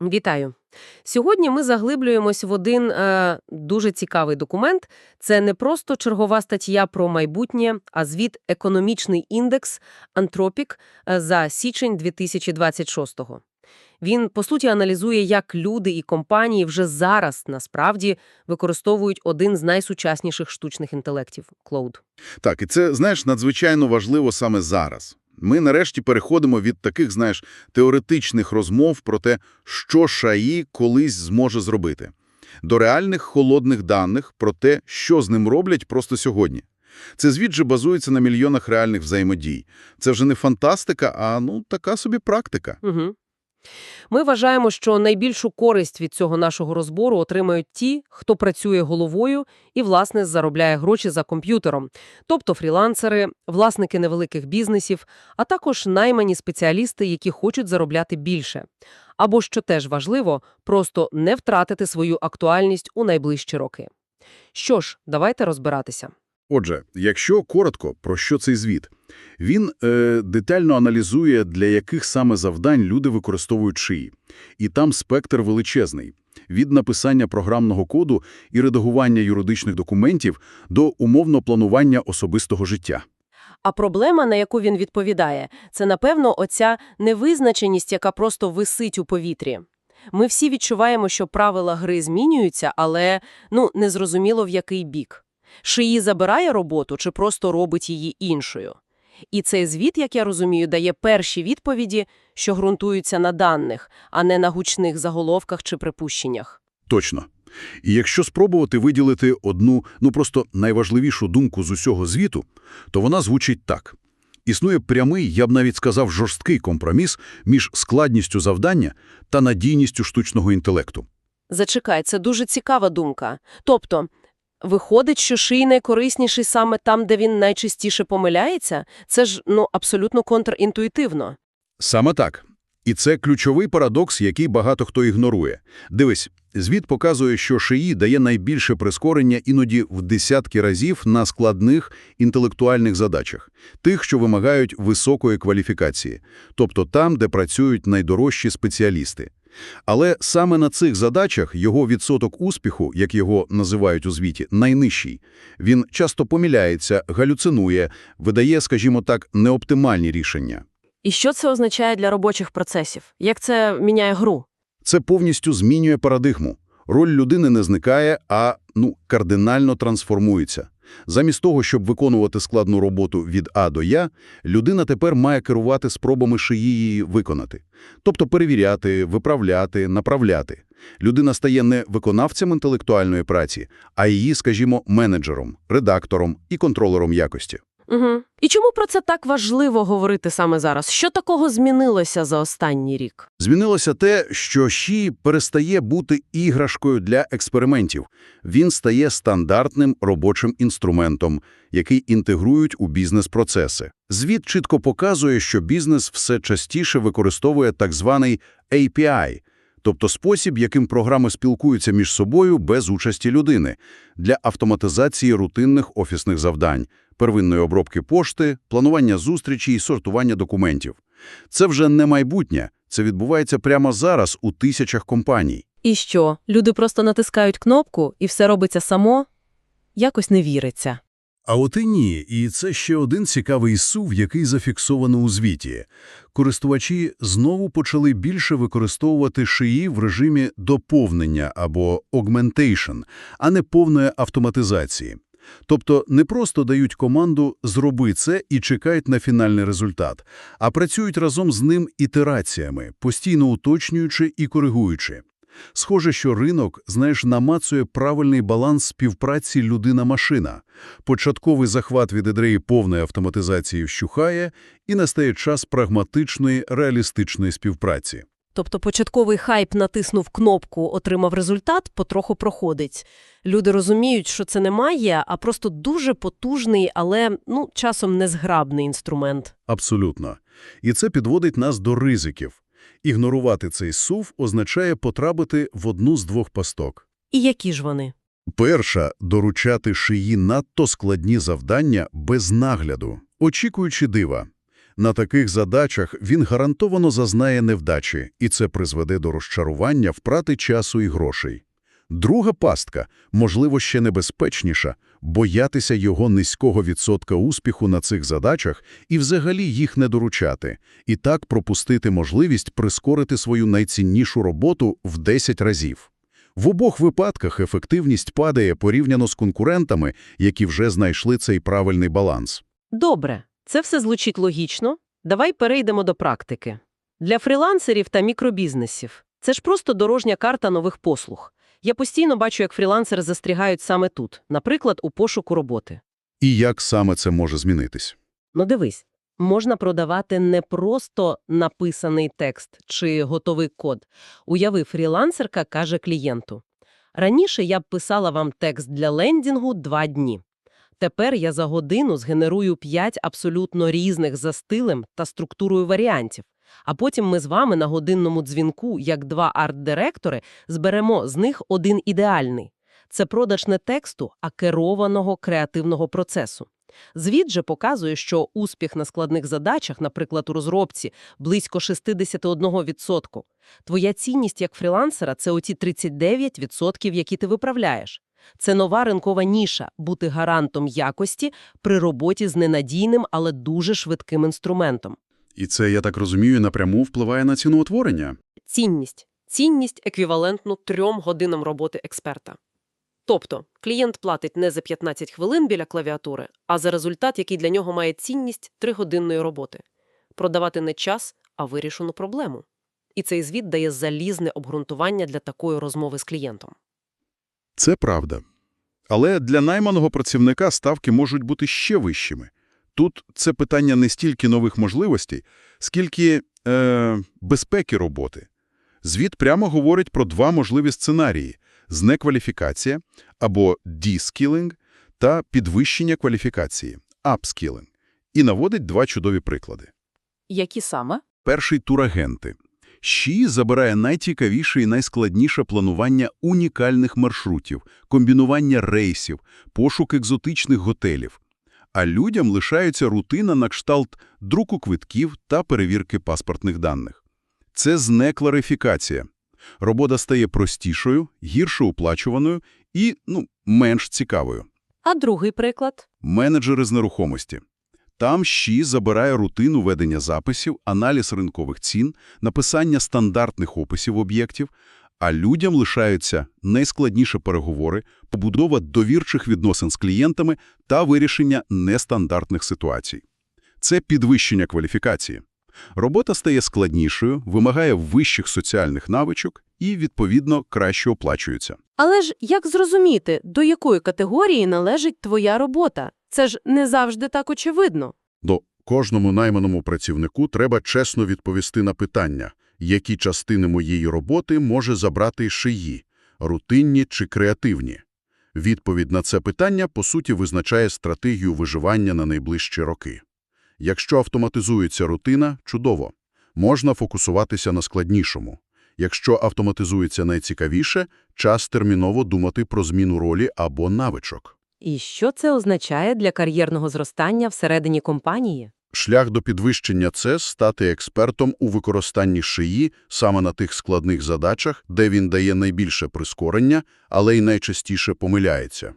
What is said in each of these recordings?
Вітаю! Сьогодні ми заглиблюємось в один е, дуже цікавий документ. Це не просто чергова стаття про майбутнє, а звіт «Економічний індекс Антропік» за січень 2026-го. Він, по суті, аналізує, як люди і компанії вже зараз, насправді, використовують один з найсучасніших штучних інтелектів – Клоуд. Так, і це, знаєш, надзвичайно важливо саме зараз. Ми нарешті переходимо від таких, знаєш, теоретичних розмов про те, що шаї колись зможе зробити, до реальних холодних даних про те, що з ним роблять просто сьогодні. Це звіт же базується на мільйонах реальних взаємодій. Це вже не фантастика, а ну така собі практика. Угу. Ми вважаємо, що найбільшу користь від цього нашого розбору отримають ті, хто працює головою і, власне, заробляє гроші за комп'ютером, тобто фрілансери, власники невеликих бізнесів, а також наймані спеціалісти, які хочуть заробляти більше. Або, що теж важливо, просто не втратити свою актуальність у найближчі роки. Що ж, давайте розбиратися. Отже, якщо коротко, про що цей звіт? Він е, детально аналізує, для яких саме завдань люди використовують шиї. І там спектр величезний. Від написання програмного коду і редагування юридичних документів до умовно планування особистого життя. А проблема, на яку він відповідає, це, напевно, оця невизначеність, яка просто висить у повітрі. Ми всі відчуваємо, що правила гри змінюються, але, ну, незрозуміло в який бік. Шиї забирає роботу чи просто робить її іншою. І цей звіт, як я розумію, дає перші відповіді, що ґрунтуються на даних, а не на гучних заголовках чи припущеннях. Точно. І якщо спробувати виділити одну, ну просто найважливішу думку з усього звіту, то вона звучить так. Існує прямий, я б навіть сказав, жорсткий компроміс між складністю завдання та надійністю штучного інтелекту. Зачекай, це дуже цікава думка. Тобто, виходить, що ший найкорисніший саме там, де він найчастіше помиляється? Це ж, ну, абсолютно контрінтуїтивно. Саме так. І це ключовий парадокс, який багато хто ігнорує. Дивись, звіт показує, що шиї дає найбільше прискорення іноді в десятки разів на складних інтелектуальних задачах, тих, що вимагають високої кваліфікації, тобто там, де працюють найдорожчі спеціалісти. Але саме на цих задачах його відсоток успіху, як його називають у звіті, найнижчий. Він часто помиляється, галюцинує, видає, скажімо так, неоптимальні рішення. І що це означає для робочих процесів? Як це міняє гру? Це повністю змінює парадигму. Роль людини не зникає, а ну, кардинально трансформується. Замість того, щоб виконувати складну роботу від А до Я, людина тепер має керувати спробами шиї її виконати. Тобто перевіряти, виправляти, направляти. Людина стає не виконавцем інтелектуальної праці, а її, скажімо, менеджером, редактором і контролером якості. Угу. І чому про це так важливо говорити саме зараз? Що такого змінилося за останній рік? Змінилося те, що ЩІ перестає бути іграшкою для експериментів. Він стає стандартним робочим інструментом, який інтегрують у бізнес-процеси. Звіт чітко показує, що бізнес все частіше використовує так званий API – тобто спосіб, яким програми спілкуються між собою без участі людини, для автоматизації рутинних офісних завдань, первинної обробки пошти, планування зустрічей і сортування документів. Це вже не майбутнє, це відбувається прямо зараз у тисячах компаній. І що, люди просто натискають кнопку, і все робиться само? Якось не віриться. А от і ні, і це ще один цікавий сув, який зафіксовано у звіті. Користувачі знову почали більше використовувати шиї в режимі доповнення або augmentation, а не повної автоматизації. Тобто не просто дають команду «зроби це» і чекають на фінальний результат, а працюють разом з ним ітераціями, постійно уточнюючи і коригуючи. Схоже, що ринок, знаєш, намацує правильний баланс співпраці людина-машина. Початковий захват від ідеї повної автоматизації вщухає і настає час прагматичної, реалістичної співпраці. Тобто початковий хайп натиснув кнопку, отримав результат, потроху проходить. Люди розуміють, що це не має, а просто дуже потужний, але ну, часом незграбний інструмент. Абсолютно. І це підводить нас до ризиків. Ігнорувати цей сув означає потрапити в одну з двох пасток. І які ж вони? Перша – доручати шиї надто складні завдання без нагляду, очікуючи дива. На таких задачах він гарантовано зазнає невдачі, і це призведе до розчарування, втрати часу і грошей. Друга пастка, можливо, ще небезпечніша – боятися його низького відсотка успіху на цих задачах і взагалі їх не доручати, і так пропустити можливість прискорити свою найціннішу роботу в 10 разів. В обох випадках ефективність падає порівняно з конкурентами, які вже знайшли цей правильний баланс. Добре, це все звучить логічно. Давай перейдемо до практики. Для фрілансерів та мікробізнесів це ж просто дорожня карта нових послуг. Я постійно бачу, як фрілансери застрягають саме тут, наприклад, у пошуку роботи. І як саме це може змінитись? Ну дивись, можна продавати не просто написаний текст чи готовий код. Уяви, фрілансерка каже клієнту. Раніше я б писала вам текст для лендінгу два дні. Тепер я за годину згенерую п'ять абсолютно різних за стилем та структурою варіантів. А потім ми з вами на годинному дзвінку, як два арт-директори, зберемо з них один ідеальний. Це продаж не тексту, а керованого креативного процесу. Звіт же показує, що успіх на складних задачах, наприклад, у розробці, близько 61%. Твоя цінність як фрілансера – це оті 39%, які ти виправляєш. Це нова ринкова ніша – бути гарантом якості при роботі з ненадійним, але дуже швидким інструментом. І це, я так розумію, напряму впливає на ціноутворення. Цінність. Цінність еквівалентну трьом годинам роботи експерта. Тобто, клієнт платить не за 15 хвилин біля клавіатури, а за результат, який для нього має цінність тригодинної роботи. Продавати не час, а вирішену проблему. І цей звіт дає залізне обґрунтування для такої розмови з клієнтом. Це правда. Але для найманого працівника ставки можуть бути ще вищими. Тут це питання не стільки нових можливостей, скільки е, безпеки роботи. Звіт прямо говорить про два можливі сценарії – знекваліфікація або діскілінг та підвищення кваліфікації – апскілінг. І наводить два чудові приклади. Які саме? Перший – турагенти. ЩІ забирає найцікавіше і найскладніше планування унікальних маршрутів, комбінування рейсів, пошук екзотичних готелів. А людям лишається рутина на кшталт друку квитків та перевірки паспортних даних. Це знекларифікація. Робота стає простішою, гірше оплачуваною і, ну, менш цікавою. А другий приклад? Менеджери з нерухомості. Там ЩІ забирає рутину ведення записів, аналіз ринкових цін, написання стандартних описів об'єктів, а людям лишаються найскладніші переговори, побудова довірчих відносин з клієнтами та вирішення нестандартних ситуацій. Це підвищення кваліфікації. Робота стає складнішою, вимагає вищих соціальних навичок і, відповідно, краще оплачується. Але ж як зрозуміти, до якої категорії належить твоя робота? Це ж не завжди так очевидно. До кожному найманому працівнику треба чесно відповісти на питання, які частини моєї роботи може забрати шиї – рутинні чи креативні. Відповідь на це питання, по суті, визначає стратегію виживання на найближчі роки. Якщо автоматизується рутина – чудово. Можна фокусуватися на складнішому. Якщо автоматизується найцікавіше – час терміново думати про зміну ролі або навичок. І що це означає для кар'єрного зростання всередині компанії? Шлях до підвищення – це стати експертом у використанні шиї саме на тих складних задачах, де він дає найбільше прискорення, але й найчастіше помиляється.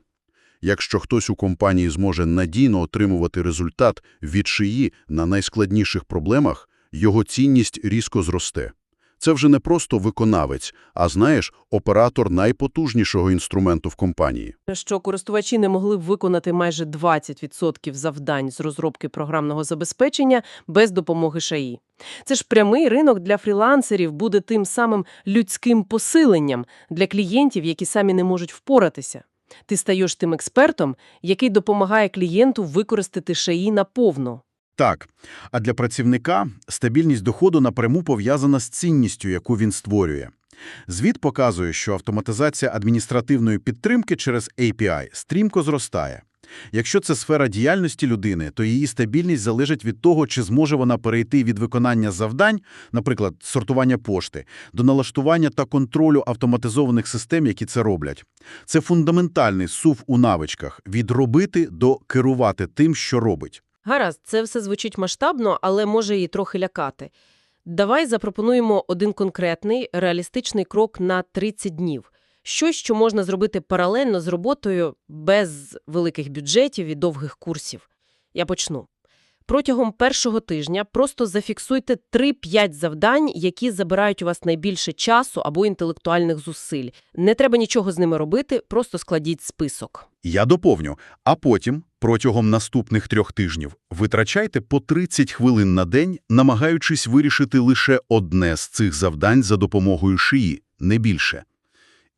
Якщо хтось у компанії зможе надійно отримувати результат від шиї на найскладніших проблемах, його цінність різко зросте. Це вже не просто виконавець, а, знаєш, оператор найпотужнішого інструменту в компанії. Що користувачі не могли б виконати майже 20% завдань з розробки програмного забезпечення без допомоги ШАІ. Це ж прямий ринок для фрілансерів буде тим самим людським посиленням для клієнтів, які самі не можуть впоратися. Ти стаєш тим експертом, який допомагає клієнту використати ШАІ наповну. Так. А для працівника стабільність доходу напряму пов'язана з цінністю, яку він створює. Звіт показує, що автоматизація адміністративної підтримки через API стрімко зростає. Якщо це сфера діяльності людини, то її стабільність залежить від того, чи зможе вона перейти від виконання завдань, наприклад, сортування пошти, до налаштування та контролю автоматизованих систем, які це роблять. Це фундаментальний сув у навичках – від робити до керувати тим, що робить. Гаразд, це все звучить масштабно, але може її трохи лякати. Давай запропонуємо один конкретний, реалістичний крок на 30 днів. Щось, що можна зробити паралельно з роботою без великих бюджетів і довгих курсів. Я почну. Протягом першого тижня просто зафіксуйте 3-5 завдань, які забирають у вас найбільше часу або інтелектуальних зусиль. Не треба нічого з ними робити, просто складіть список. Я доповню. А потім, протягом наступних трьох тижнів, витрачайте по 30 хвилин на день, намагаючись вирішити лише одне з цих завдань за допомогою шиї, не більше.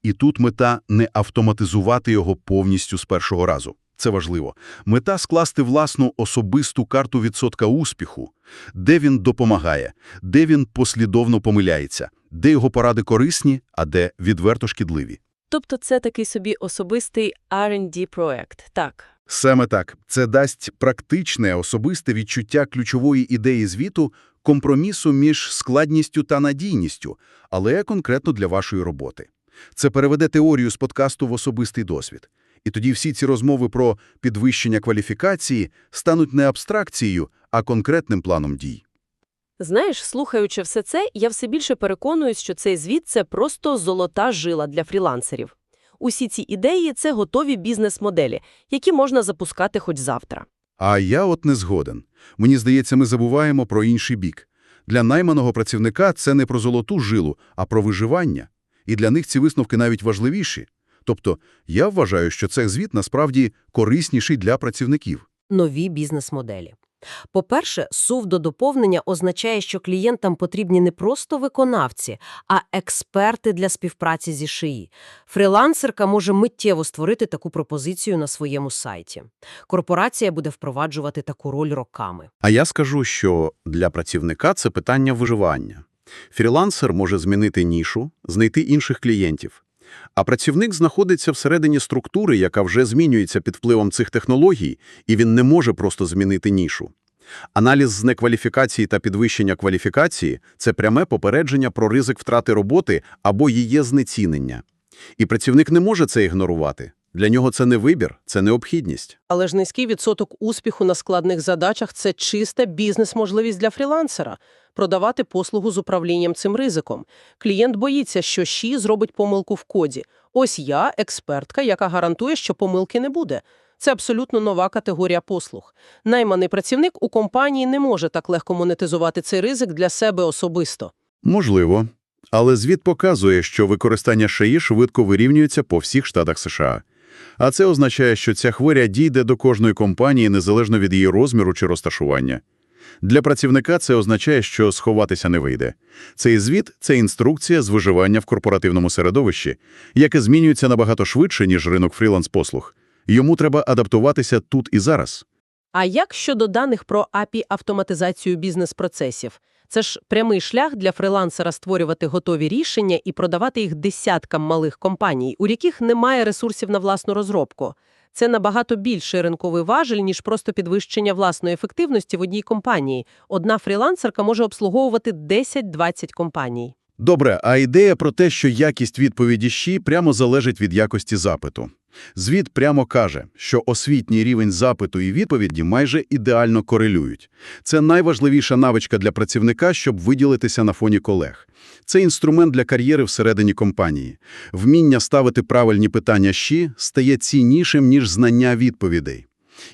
І тут мета не автоматизувати його повністю з першого разу. Це важливо. Мета – скласти власну особисту карту відсотка успіху, де він допомагає, де він послідовно помиляється, де його поради корисні, а де відверто шкідливі. Тобто це такий собі особистий R&D-проект, так. Саме так. Це дасть практичне, особисте відчуття ключової ідеї звіту, компромісу між складністю та надійністю, але конкретно для вашої роботи. Це переведе теорію з подкасту в особистий досвід. І тоді всі ці розмови про підвищення кваліфікації стануть не абстракцією, а конкретним планом дій. Знаєш, слухаючи все це, я все більше переконуюсь, що цей звіт – це просто золота жила для фрілансерів. Усі ці ідеї – це готові бізнес-моделі, які можна запускати хоч завтра. А я от не згоден. Мені здається, ми забуваємо про інший бік. Для найманого працівника це не про золоту жилу, а про виживання. І для них ці висновки навіть важливіші. Тобто, я вважаю, що цей звіт насправді корисніший для працівників. нові бізнес-моделі. По-перше, сув до доповнення означає, що клієнтам потрібні не просто виконавці, а експерти для співпраці зі шиї. Фрілансерка може миттєво створити таку пропозицію на своєму сайті. Корпорація буде впроваджувати таку роль роками. А я скажу, що для працівника це питання виживання. Фрілансер може змінити нішу, знайти інших клієнтів. А працівник знаходиться всередині структури, яка вже змінюється під впливом цих технологій, і він не може просто змінити нішу. Аналіз з некваліфікації та підвищення кваліфікації – це пряме попередження про ризик втрати роботи або її знецінення. І працівник не може це ігнорувати. Для нього це не вибір, це необхідність. Але ж низький відсоток успіху на складних задачах – це чиста бізнес-можливість для фрілансера – продавати послугу з управлінням цим ризиком. Клієнт боїться, що ЩІ зробить помилку в коді. Ось я – експертка, яка гарантує, що помилки не буде. Це абсолютно нова категорія послуг. Найманий працівник у компанії не може так легко монетизувати цей ризик для себе особисто. Можливо. Але звіт показує, що використання шиї швидко вирівнюється по всіх штатах США. А це означає, що ця хворя дійде до кожної компанії незалежно від її розміру чи розташування. Для працівника це означає, що сховатися не вийде. Цей звіт – це інструкція з виживання в корпоративному середовищі, яке змінюється набагато швидше, ніж ринок фріланс-послуг. Йому треба адаптуватися тут і зараз. А як щодо даних про API-автоматизацію бізнес-процесів? Це ж прямий шлях для фрилансера створювати готові рішення і продавати їх десяткам малих компаній, у яких немає ресурсів на власну розробку. Це набагато більший ринковий важель, ніж просто підвищення власної ефективності в одній компанії. Одна фрілансерка може обслуговувати 10-20 компаній. Добре, а ідея про те, що якість відповіді ЩІ прямо залежить від якості запиту. Звіт прямо каже, що освітній рівень запиту і відповіді майже ідеально корелюють. Це найважливіша навичка для працівника, щоб виділитися на фоні колег. Це інструмент для кар'єри всередині компанії. Вміння ставити правильні питання ЩІ стає ціннішим, ніж знання відповідей.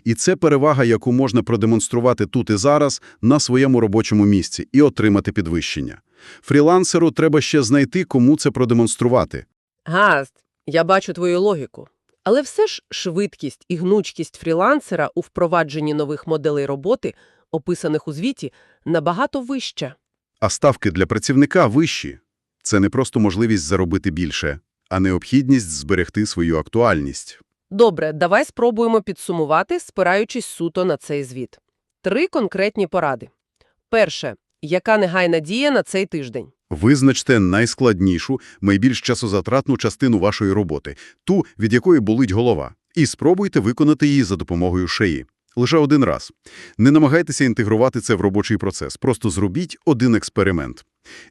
І це перевага, яку можна продемонструвати тут і зараз на своєму робочому місці і отримати підвищення. Фрілансеру треба ще знайти, кому це продемонструвати. Гаразд, я бачу твою логіку. Але все ж швидкість і гнучкість фрілансера у впровадженні нових моделей роботи, описаних у звіті, набагато вища. А ставки для працівника вищі. Це не просто можливість заробити більше, а необхідність зберегти свою актуальність. Добре, давай спробуємо підсумувати, спираючись суто на цей звіт. Три конкретні поради. Перше. Яка негайна дія на цей тиждень? Визначте найскладнішу, найбільш часозатратну частину вашої роботи, ту, від якої болить голова, і спробуйте виконати її за допомогою шиї. Лише один раз. Не намагайтеся інтегрувати це в робочий процес, просто зробіть один експеримент.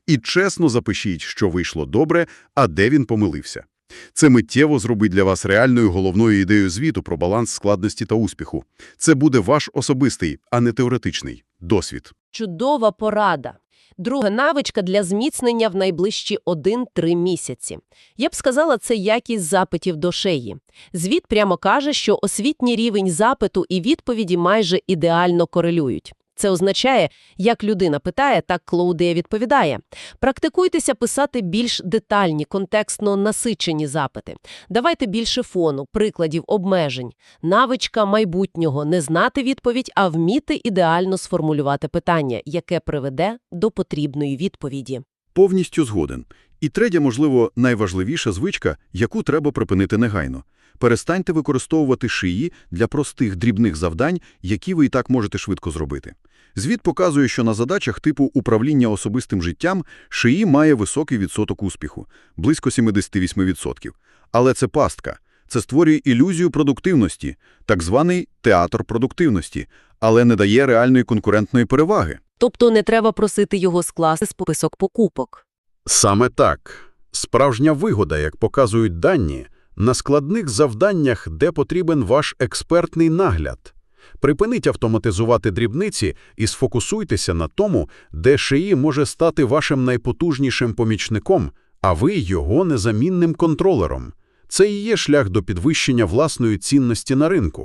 І чесно запишіть, що вийшло добре, а де він помилився. Це миттєво зробить для вас реальною головною ідеєю звіту про баланс складності та успіху. Це буде ваш особистий, а не теоретичний, досвід. Чудова порада. Друга навичка для зміцнення в найближчі 1-3 місяці. Я б сказала, це якість запитів до шеї. Звіт прямо каже, що освітній рівень запиту і відповіді майже ідеально корелюють. Це означає, як людина питає, так Клоудея відповідає. Практикуйтеся писати більш детальні, контекстно насичені запити. Давайте більше фону, прикладів, обмежень. Навичка майбутнього – не знати відповідь, а вміти ідеально сформулювати питання, яке приведе до потрібної відповіді. Повністю згоден. І третя, можливо, найважливіша звичка, яку треба припинити негайно. Перестаньте використовувати шиї для простих дрібних завдань, які ви і так можете швидко зробити. Звіт показує, що на задачах типу управління особистим життям шиї має високий відсоток успіху – близько 78%. Але це пастка. Це створює ілюзію продуктивності, так званий театр продуктивності, але не дає реальної конкурентної переваги. Тобто не треба просити його скласти список покупок. Саме так. Справжня вигода, як показують дані, на складних завданнях, де потрібен ваш експертний нагляд. Припиніть автоматизувати дрібниці і сфокусуйтеся на тому, де шиї може стати вашим найпотужнішим помічником, а ви його незамінним контролером. Це і є шлях до підвищення власної цінності на ринку.